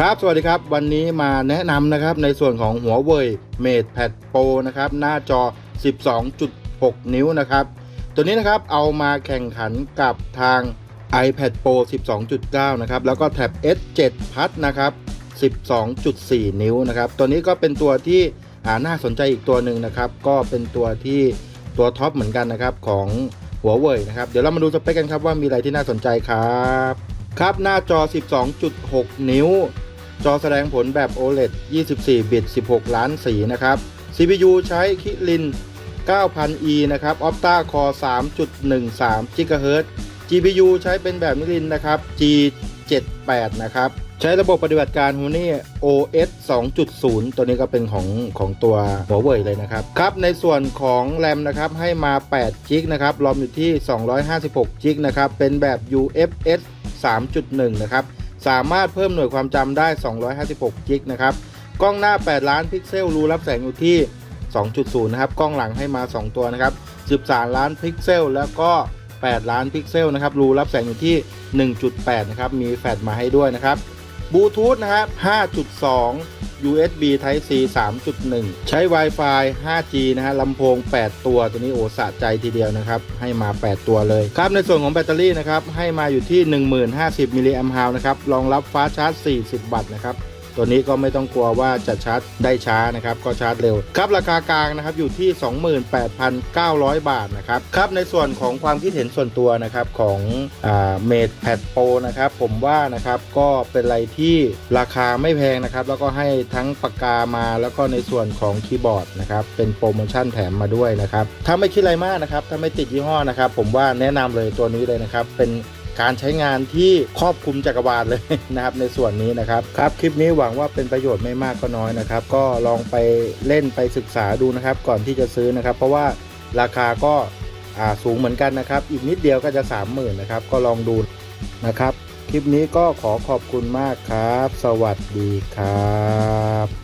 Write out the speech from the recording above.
ครับ สวัสดีครับ วันนี้มาแนะนำนะครับในส่วนของหัวเว่ย Mate Pad Pro นะครับ หน้าจอ 12.6 นิ้วนะครับ ตัวนี้นะครับเอามาแข่งขันกับทาง iPad Pro 12.9 นะครับ แล้วก็แท็บ S7 Plus นะครับ 12.4 นิ้วนะครับ ตัวนี้ก็เป็นตัวที่น่าสนใจอีกตัวหนึ่งนะครับ ก็เป็นตัวที่ตัวท็อปเหมือนกันนะครับของหัวเว่ยนะครับ เดี๋ยวเรามาดูสเปคกันครับว่ามีอะไรที่น่าสนใจครับ ครับหน้าจอ 12.6 นิ้ว จอแสดงผลแบบ OLED 24 บิต 16 ล้านสีนะครับ CPU ใช้คิริน 9000E นะครับ Opta Core 3.13 GHz GPU ใช้เป็นแบบนิรินนะครับ G78 นะครับ ใช้ระบบปฏิบัติการ h o n y OS 2.0 ตัวนี้ก็เป็นของของตัวหัวเว่ยเลยนะครับ ครับ ในส่วนของแรมนะครับ ให้มา8 g b นะครับรอมอยู่ที่256 g b นะครับ เป็นแบบ UFS 3.1 นะครับ สามารถเพิ่มหน่วยความจำได้ 256 g b นะครับกล้องหน้า 8 ล้านพิกเซลรูรับแสงอยู่ที่ 2.0 นะครับ กล้องหลังให้มา 2 ตัวนะครับ 13 ล้านพิกเซล แล้วก็ 8 ล้านพิกเซลนะครับ รูรับแสงอยู่ที่ 1.8 นะครับ มีแฟลชมาให้ด้วยนะครับ บลูทูธนะครับ 5.2 USB Type C 3.1 ใช้ Wi-Fi 5G นะฮะลำโพง 8 ตัว ตัวนี้โอสะใจทีเดียวนะครับ ให้มา 8 ตัวเลย ครับ ในส่วนของแบตเตอรี่นะครับ ให้มาอยู่ที่ 1050มิลลิแอมป์ฮาวนะครับ รองรับฟ้าชาร์จ 40 วัตต์นะครับ ตัวนี้ก็ไม่ต้องกลัวว่าจะชาร์จได้ช้านะครับ ก็ชาร์จเร็วครับราคากลางนะครับอยู่ที่ 28,900 บาทนะครับครับในส่วนของความคิดเห็นส่วนตัวนะครับของเมดแพดโปนะครับผมว่านะครับก็เป็นอะไรที่ราคาไม่แพงนะครับ แล้วก็ให้ทั้งปากกามาแล้วก็ในส่วนของคีย์บอร์ดนะครับเป็นโปรโมชั่นแถมมาด้วยนะครับถ้าไม่คิดอะไรมากนะครับถ้าไม่ติดยี่ห้อนะครับ ผมว่าแนะนำเลยตัวนี้เลยนะครับเป็น การใช้งานที่ครอบคลุมจักรวาลเลยนะครับในส่วนนี้นะครับครับคลิปนี้หวังว่าเป็นประโยชน์ไม่มากก็น้อยนะครับ ก็ลองไปเล่นไปศึกษาดูนะครับ ก่อนที่จะซื้อนะครับ เพราะว่าราคาก็อ่าสูงเหมือนกันนะครับ อีกนิดเดียวก็จะ 30,000นะครับ ก็ลองดูนะครับ คลิปนี้ก็ขอขอบคุณมากครับ สวัสดีครับ